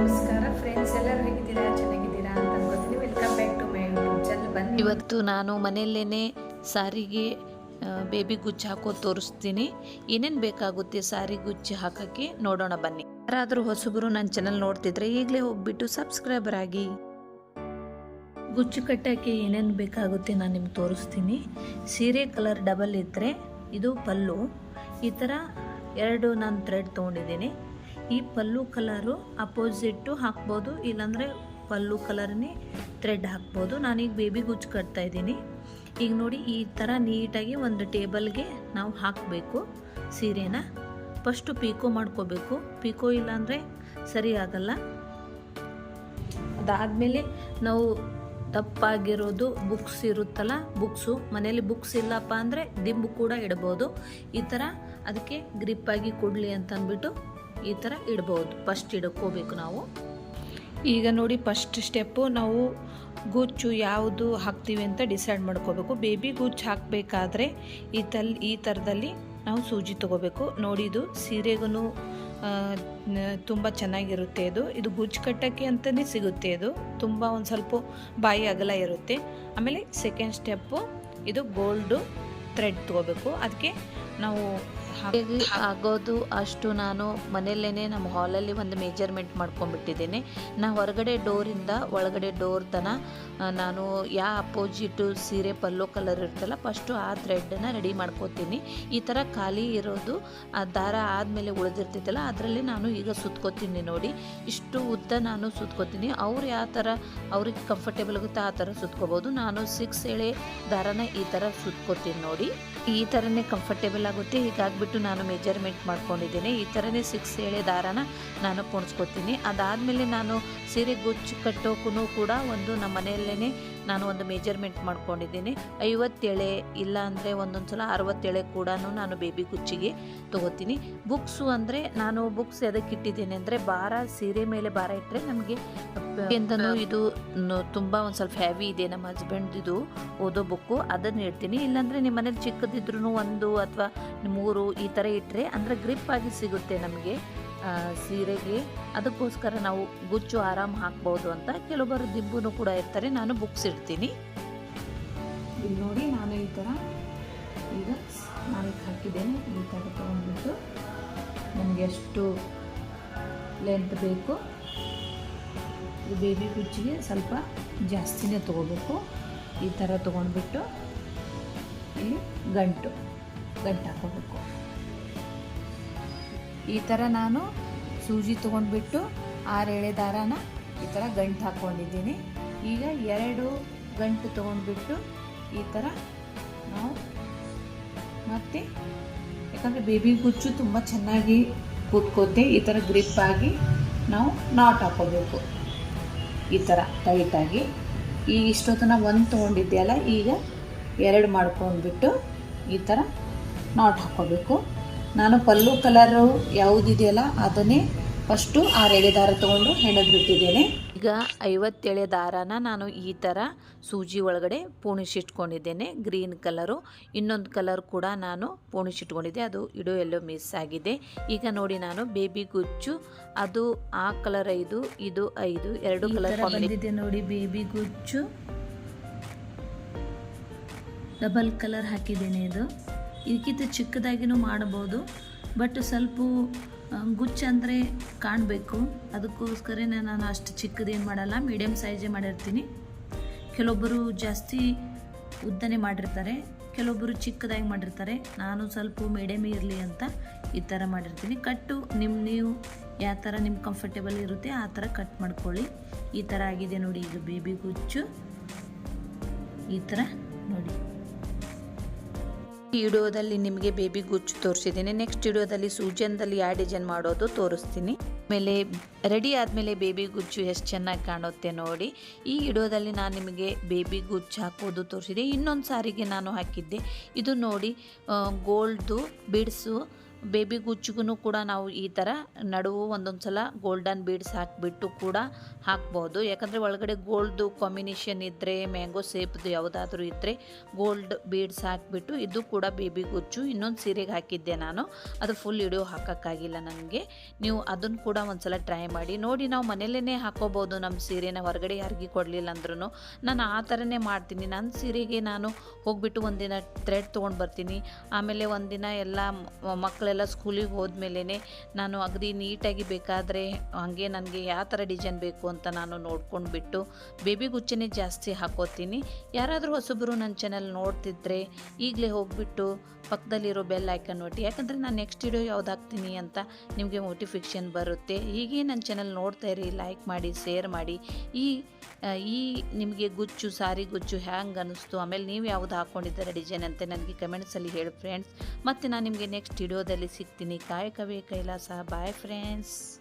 ನಮಸ್ಕಾರ ಫ್ರೆಂಡ್ಸ್ ಎಲ್ಲರೂ ಹೇಗಿದ್ದೀರಾ? ಚೆನ್ನಾಗಿದ್ದೀರಾ ಅಂತ ಅನ್ಕೋತೀನಿ. Welcome back to my YouTube channel ಬನ್ನಿ. ಇವತ್ತು ನಾನು ಮನೆಯಲ್ಲೇ ಸಾರಿಗೆ ಬೇಬಿ ಗುಚ್ಚು ಹಾಕೋ ತೋರಿಸ್ತೀನಿ. ಏನೇನು ಬೇಕಾಗುತ್ತೆ ಸಾರಿ ಗುಚ್ಚು ಹಾಕೋಕ್ಕೆ ನೋಡೋಣ ಬನ್ನಿ. ಯಾರಾದರೂ ಹೊಸಬರು ನನ್ನ ಚಾನಲ್ ನೋಡ್ತಿದ್ರೆ ಈಗಲೇ ಹೋಗ್ಬಿಟ್ಟು ಸಬ್ಸ್ಕ್ರೈಬರ್ ಆಗಿ. ಗುಚ್ಚು ಕಟ್ಟೋಕ್ಕೆ ಏನೇನು ಬೇಕಾಗುತ್ತೆ ನಾನು ನಿಮ್ಗೆ ತೋರಿಸ್ತೀನಿ. ಸೀರೆ ಕಲರ್ ಡಬಲ್ ಇದ್ದರೆ ಇದು ಪಲ್ಲು. ಈ ಥರ ಎರಡು ನಾನು ಥ್ರೆಡ್ ತೊಗೊಂಡಿದ್ದೀನಿ. ಈ ಪಲ್ಲು ಕಲರು ಅಪೋಸಿಟ್ಟು ಹಾಕ್ಬೋದು, ಇಲ್ಲಾಂದರೆ ಪಲ್ಲು ಕಲರ್ನೇ ಥ್ರೆಡ್ ಹಾಕ್ಬೋದು. ನಾನೀಗ ಬೇಬಿ ಗುಚ್ಚು ಕಟ್ತಾ ಇದ್ದೀನಿ. ಈಗ ನೋಡಿ ಈ ಥರ ನೀಟಾಗಿ ಒಂದು ಟೇಬಲ್ಗೆ ನಾವು ಹಾಕಬೇಕು ಸೀರೆನ. ಫಸ್ಟು ಪೀಕೋ ಮಾಡ್ಕೋಬೇಕು. ಪೀಕೋ ಇಲ್ಲಾಂದರೆ ಸರಿ ಆಗಲ್ಲ. ಅದಾದಮೇಲೆ ನಾವು ದಪ್ಪಾಗಿರೋದು ಬುಕ್ಸ್ ಇರುತ್ತಲ್ಲ, ಬುಕ್ಸು. ಮನೇಲಿ ಬುಕ್ಸ್ ಇಲ್ಲಪ್ಪ ಅಂದರೆ ದಿಂಬು ಕೂಡ ಇಡ್ಬೋದು. ಈ ಥರ ಅದಕ್ಕೆ ಗ್ರಿಪ್ಪಾಗಿ ಕೊಡಲಿ ಅಂತ ಅಂದ್ಬಿಟ್ಟು ಈ ಥರ ಇಡ್ಬೋದು. ಫಸ್ಟ್ ಇಡ್ಕೋಬೇಕು ನಾವು. ಈಗ ನೋಡಿ ಫಸ್ಟ್ ಸ್ಟೆಪ್ಪು ನಾವು ಗುಚ್ಚು ಯಾವುದು ಹಾಕ್ತೀವಿ ಅಂತ ಡಿಸೈಡ್ ಮಾಡ್ಕೋಬೇಕು. ಬೇಬಿ ಗುಚ್ಚು ಹಾಕಬೇಕಾದ್ರೆ ಈ ತಲ್ ಈ ಥರದಲ್ಲಿ ನಾವು ಸೂಜಿ ತೊಗೋಬೇಕು. ನೋಡಿ ಇದು ಸೀರೆಗೂ ತುಂಬ ಚೆನ್ನಾಗಿರುತ್ತೆ ಇದು. ಇದು ಗುಜ್ಜು ಕಟ್ಟೋಕ್ಕೆ ಅಂತಲೇ ಸಿಗುತ್ತೆ ಇದು. ತುಂಬ ಒಂದು ಸ್ವಲ್ಪ ಬಾಯಿ ಅಗಲ ಇರುತ್ತೆ. ಆಮೇಲೆ ಸೆಕೆಂಡ್ ಸ್ಟೆಪ್ಪು ಇದು ಗೋಲ್ಡು ಥ್ರೆಡ್ ತೊಗೋಬೇಕು. ಅದಕ್ಕೆ ನಾವು ಹೇಗೆ ಆಗೋದು ಅಷ್ಟು ನಾನು ಮನೆಯಲ್ಲೇ ನಮ್ಮ ಹಾಲಲ್ಲಿ ಒಂದು ಮೇಜರ್ಮೆಂಟ್ ಮಾಡ್ಕೊಂಡ್ಬಿಟ್ಟಿದ್ದೇನೆ. ನಾ ಹೊರಗಡೆ ಡೋರಿಂದ ಒಳಗಡೆ ಡೋರ್ ತನ ನಾನು ಯಾವ ಅಪೋಸಿಟು ಸೀರೆ ಪಲ್ಲೋ ಕಲರ್ ಇರ್ತಲ್ಲ ಫಸ್ಟು ಆ ಥ್ರೆಡ್ಡನ್ನು ರೆಡಿ ಮಾಡ್ಕೋತೀನಿ. ಈ ಥರ ಖಾಲಿ ಇರೋದು, ಆ ದಾರ ಆದಮೇಲೆ ಉಳಿದಿರ್ತೈತಲ್ಲ ಅದರಲ್ಲಿ ನಾನು ಈಗ ಸುತ್ಕೋತೀನಿ ನೋಡಿ. ಇಷ್ಟು ಉದ್ದ ನಾನು ಸುತ್ಕೋತೀನಿ. ಅವ್ರು ಯಾವ ಥರ ಅವ್ರಿಗೆ ಕಂಫರ್ಟೇಬಲ್ ಆಗುತ್ತೆ ಆ ಥರ ಸುತ್ಕೋಬೋದು. ನಾನು ಸಿಕ್ಸ್ ಎಳೆ ದಾರನ ಈ ಥರ ಸುತ್ಕೋತೀನಿ ನೋಡಿ. ಈ ಥರನೇ ಕಂಫರ್ಟೇಬಲ್ ಆಗುತ್ತೆ. ಹೀಗಾಗ್ಬಿಟ್ಟು ನಾನು ಮೆಜರ್ಮೆಂಟ್ ಮಾಡ್ಕೊಂಡಿದ್ದೀನಿ. ಈ ಥರನೇ ಸಿಕ್ಸ್ ಎಳೆ ದಾರನ ನಾನು ಪೋಣಿಸ್ಕೊತೀನಿ. ಅದಾದಮೇಲೆ ನಾನು ಸೀರೆ ಗುಚ್ಚು ಕಟ್ಟೋಕ್ಕೂ ಕೂಡ ಒಂದು ನಮ್ಮ ಮನೆಯಲ್ಲೇ ನಾನು ಒಂದು ಮೆಜರ್ಮೆಂಟ್ ಮಾಡ್ಕೊಂಡಿದ್ದೀನಿ. ಐವತ್ತೇಳೆ ಇಲ್ಲ ಅಂದರೆ ಒಂದೊಂದು ಸಲ ಅರವತ್ತೇಳೆ ಕೂಡ ನಾನು ಬೇಬಿ ಕುಚ್ಚಿಗೆ ತೊಗೋತೀನಿ. ಬುಕ್ಸು ಅಂದರೆ ನಾನು ಬುಕ್ಸ್ ಎದಕ್ಕೆ ಇಟ್ಟಿದ್ದೀನಿ ಅಂದರೆ ಭಾರ, ಸೀರೆ ಮೇಲೆ ಭಾರ ಇಟ್ಟರೆ ನಮಗೆ, ಎಂದನೂ ಇದು ತುಂಬ ಒಂದು ಸ್ವಲ್ಪ ಹ್ಯಾವಿ ಇದೆ. ನಮ್ಮ ಹಸ್ಬೆಂಡ್ ಇದು ಓದೋ ಬುಕ್ಕು ಅದನ್ನು ಇಡ್ತೀನಿ. ಇಲ್ಲಾಂದರೆ ನಿಮ್ಮ ಮನೇಲಿ ಚಿಕ್ಕದಿದ್ರೂ ಒಂದು ಅಥವಾ ಮೂರು ಈ ಥರ ಇಟ್ಟರೆ ಅಂದರೆ ಗ್ರಿಪ್ ಆಗಿ ಸಿಗುತ್ತೆ ನಮಗೆ. ಸೀರೆಗೆ. ಅದಕ್ಕೋಸ್ಕರ ನಾವು ಗುಚ್ಚು ಆರಾಮ್ ಹಾಕ್ಬೋದು ಅಂತ ಕೆಲವೊಬ್ಬರು ದಿಬ್ಬನು ಕೂಡ ಇರ್ತಾರೆ, ನಾನು ಬುಕ್ಸ್ ಇಡ್ತೀನಿ. ಇಲ್ಲಿ ನೋಡಿ ನಾನು ಈ ಥರ ಈಗ ನಾಲ್ಕು ಹಾಕಿದ್ದೇನೆ, ಈ ಥರ ತೊಗೊಂಡ್ಬಿಟ್ಟು ನಮಗೆ ಎಷ್ಟು ಲೆಂತ್ ಬೇಕು ಬೇಬಿ ಗುಚ್ಚಿಗೆ ಸ್ವಲ್ಪ ಜಾಸ್ತಿನೇ ತೊಗೋಬೇಕು. ಈ ಥರ ತೊಗೊಂಡ್ಬಿಟ್ಟು ಇಲ್ಲಿ ಗಂಟು ಗಂಟು ಹಾಕೋಬೇಕು ಈ ಥರ ನಾನು ಸೂಜಿ ತೊಗೊಂಡ್ಬಿಟ್ಟು ಆರು ಎಳೆ ದಾರಾನ ಈ ಥರ ಗಂಟು ಹಾಕ್ಕೊಂಡಿದ್ದೀನಿ ಈಗ ಎರಡು ಗಂಟು ತೊಗೊಂಡ್ಬಿಟ್ಟು ಈ ಥರ ನಾವು ಮತ್ತೆ ಯಾಕಂದರೆ ಬೇಬಿ ಗುಚ್ಚು ತುಂಬ ಚೆನ್ನಾಗಿ ಕೂತ್ಕೋತೆ ಈ ಥರ ಗ್ರಿಪ್ ಆಗಿ ನಾವು ನಾಟ್ ಹಾಕೋಬೇಕು. ಈ ಥರ ಟೈಟಾಗಿ ಈಗ ಇಷ್ಟೊತ್ತನ ಒಂದು ತೊಗೊಂಡಿದ್ದೆಯಲ್ಲ ಈಗ ಎರಡು ಮಾಡ್ಕೊಂಡ್ಬಿಟ್ಟು ಈ ಥರ ನಾಟ್ ಹಾಕೋಬೇಕು. ನಾನು ಪಲ್ಲು ಕಲರು ಯಾವುದಿದೆಯಲ್ಲ ಅದನ್ನೇ ಫಸ್ಟು ಆರು ಎಳೆ ದಾರ ತೊಗೊಂಡು ಹೆಣದ್ಬಿಟ್ಟಿದ್ದೇನೆ ಈಗ ಐವತ್ತೇಳೆ ದಾರಾನ ನಾನು ಈ ಥರ ಸೂಜಿ ಒಳಗಡೆ ಪೋಣಿಸಿಟ್ಕೊಂಡಿದ್ದೇನೆ. ಗ್ರೀನ್ ಕಲರು ಇನ್ನೊಂದು ಕಲರ್ ಕೂಡ ನಾನು ಪೋಣಿಸಿಟ್ಕೊಂಡಿದ್ದೆ. ಅದು ಇಡೋ ಎಲ್ಲೋ ಮಿಸ್ ಆಗಿದೆ. ಈಗ ನೋಡಿ ನಾನು ಬೇಬಿ ಗುಚ್ಚು ಅದು ಆ ಕಲರ್ ಐದು ಇದು ಐದು ಎರಡು ಕಲರ್ ಬಂದಿದೆ ನೋಡಿ ಬೇಬಿ ಗುಚ್ಚು. ಡಬಲ್ ಕಲರ್ ಹಾಕಿದ್ದೇನೆ ಇದು. ಇದಕ್ಕಿಂತ ಚಿಕ್ಕದಾಗಿನೂ ಮಾಡ್ಬೋದು ಬಟ್ ಸ್ವಲ್ಪ ಅಂದರೆ ಕಾಣಬೇಕು. ಅದಕ್ಕೋಸ್ಕರನೇ ನಾನು ಅಷ್ಟು ಚಿಕ್ಕದೇನು ಮಾಡಲ್ಲ ಮೀಡಿಯಮ್ ಸೈಜೇ ಮಾಡಿರ್ತೀನಿ. ಕೆಲವೊಬ್ಬರು ಜಾಸ್ತಿ ಉದ್ದನೆ ಮಾಡಿರ್ತಾರೆ, ಕೆಲವೊಬ್ಬರು ಚಿಕ್ಕದಾಗಿ ಮಾಡಿರ್ತಾರೆ. ನಾನು ಸ್ವಲ್ಪ ಮೀಡಿಯಮ್ ಇರಲಿ ಅಂತ ಈ ಥರ ಮಾಡಿರ್ತೀನಿ. ಕಟ್ಟು ನಿಮ್ಮ ನೀವು ಯಾವ ಥರ ನಿಮ್ಮ ಕಂಫರ್ಟೇಬಲ್ ಇರುತ್ತೆ ಆ ಥರ ಕಟ್ ಮಾಡ್ಕೊಳ್ಳಿ. ಈ ಥರ ಆಗಿದೆ ನೋಡಿ ಈಗ ಬೇಬಿ ಗುಚ್ಚು. ಈ ಥರ ನೋಡಿ. ವಿಡಿಯೋದಲ್ಲಿ ನಿಮಗೆ ಬೇಬಿ ಗುಚ್ಚು ತೋರಿಸಿದ್ದೀನಿ. ನೆಕ್ಸ್ಟ್ ವಿಡಿಯೋದಲ್ಲಿ ಸೂಜನ್ದಲ್ಲಿ ಯಾವ ಡಿಸೈನ್ ಮಾಡೋದು ತೋರಿಸ್ತೀನಿ. ಆಮೇಲೆ ರೆಡಿ ಆದಮೇಲೆ ಬೇಬಿ ಗುಚ್ಚು ಎಷ್ಟು ಚೆನ್ನಾಗಿ ಕಾಣುತ್ತೆ ನೋಡಿ. ಈ ವಿಡಿಯೋದಲ್ಲಿ ನಾನು ನಿಮಗೆ ಬೇಬಿ ಗುಚ್ಚು ಹಾಕೋದು ತೋರಿಸಿದೆ. ಇನ್ನೊಂದು ಸಾರಿಗೆ ನಾನು ಹಾಕಿದ್ದೆ. ಇದು ನೋಡಿ ಗೋಲ್ಡು ಬಿಡ್ಸು ಬೇಬಿ ಗುಚ್ಚಿಗೂ ಕೂಡ ನಾವು ಈ ಥರ ನಡುವು ಒಂದೊಂದು ಸಲ ಗೋಲ್ಡನ್ ಬೀಡ್ಸ್ ಹಾಕಿಬಿಟ್ಟು ಕೂಡ ಹಾಕ್ಬೋದು. ಯಾಕಂದರೆ ಒಳಗಡೆ ಗೋಲ್ಡ್ದು ಕಾಂಬಿನೇಷನ್ ಇದ್ದರೆ ಮ್ಯಾಂಗೋ ಸೇಪ್ದು ಯಾವುದಾದ್ರೂ ಇದ್ದರೆ ಗೋಲ್ಡ್ ಬೀಡ್ಸ್ ಹಾಕಿಬಿಟ್ಟು ಇದು ಕೂಡ ಬೇಬಿ ಗುಚ್ಚು. ಇನ್ನೊಂದು ಸೀರೆಗೆ ಹಾಕಿದ್ದೆ ನಾನು. ಅದು ಫುಲ್ ವಿಡಿಯೋ ಹಾಕೋಕ್ಕಾಗಿಲ್ಲ ನನಗೆ. ನೀವು ಅದನ್ನು ಕೂಡ ಒಂದು ಸಲ ಟ್ರೈ ಮಾಡಿ. ನೋಡಿ, ನಾವು ಮನೆಯಲ್ಲೇ ಹಾಕೋಬೋದು ನಮ್ಮ ಸೀರೆನ. ಹೊರಗಡೆ ಯಾರಿಗೆ ಕೊಡಲಿಲ್ಲ ಅಂದ್ರೂ ನಾನು ಆ ಥರನೇ ಮಾಡ್ತೀನಿ. ನನ್ನ ಸೀರೆಗೆ ನಾನು ಹೋಗ್ಬಿಟ್ಟು ಒಂದಿನ ಥ್ರೆಡ್ ತೊಗೊಂಡು ಬರ್ತೀನಿ. ಆಮೇಲೆ ಒಂದಿನ ಎಲ್ಲ ಮ- ಮಕ್ಕಳೆಲ್ಲ ಸ್ಕೂಲಿಗೆ ಹೋದ್ಮೇಲೆ ನಾನು ಅಗದಿ ನೀಟಾಗಿ ಬೇಕಾದರೆ ಹಾಗೆ ನನಗೆ ಯಾವ ಥರ ಡಿಸೈನ್ ಬೇಕು ಅಂತ ನಾನು ನೋಡ್ಕೊಂಡು ಬಿಟ್ಟು ಬೇಬಿ ಗುಚ್ಚನೇ ಜಾಸ್ತಿ ಹಾಕೋತೀನಿ. ಯಾರಾದರೂ ಹೊಸಬರು ನನ್ನ ಚಾನಲ್ ನೋಡ್ತಿದ್ರೆ ಈಗಲೇ ಹೋಗಿಬಿಟ್ಟು ಪಕ್ಕದಲ್ಲಿರೋ ಬೆಲ್ ಐಕನ್ ಒಟ್ಟಿ ಯಾಕಂದರೆ ನಾನು ನೆಕ್ಸ್ಟ್ ವಿಡಿಯೋ ಯಾವ್ದು ಹಾಕ್ತೀನಿ ಅಂತ ನಿಮಗೆ ನೋಟಿಫಿಕೇಷನ್ ಬರುತ್ತೆ. ಹೀಗೆ ನನ್ನ ಚಾನಲ್ ನೋಡ್ತಾ ಇರಿ ಲೈಕ್ ಮಾಡಿ ಶೇರ್ ಮಾಡಿ. ಈ ಈ ನಿಮಗೆ ಗುಚ್ಚು, ಸಾರಿ ಗುಚ್ಚು ಹ್ಯಾಂಗೆ ಅನ್ನಿಸ್ತು ಆಮೇಲೆ ನೀವು ಯಾವ್ದು ಹಾಕ್ಕೊಂಡಿದ್ದಾರೆ ಡಿಸೈನ್ ಅಂತ ನನಗೆ ಕಮೆಂಟ್ಸಲ್ಲಿ ಹೇಳಿ ಫ್ರೆಂಡ್ಸ್ ಮತ್ತು ನಾನು ನಿಮಗೆ ನೆಕ್ಸ್ಟ್ ವಿಡಿಯೋದಲ್ಲಿ ಸಿಗ್ತೀನಿ. ಕಾಯಕವೇ ಕೈಲಾಸ. Bye friends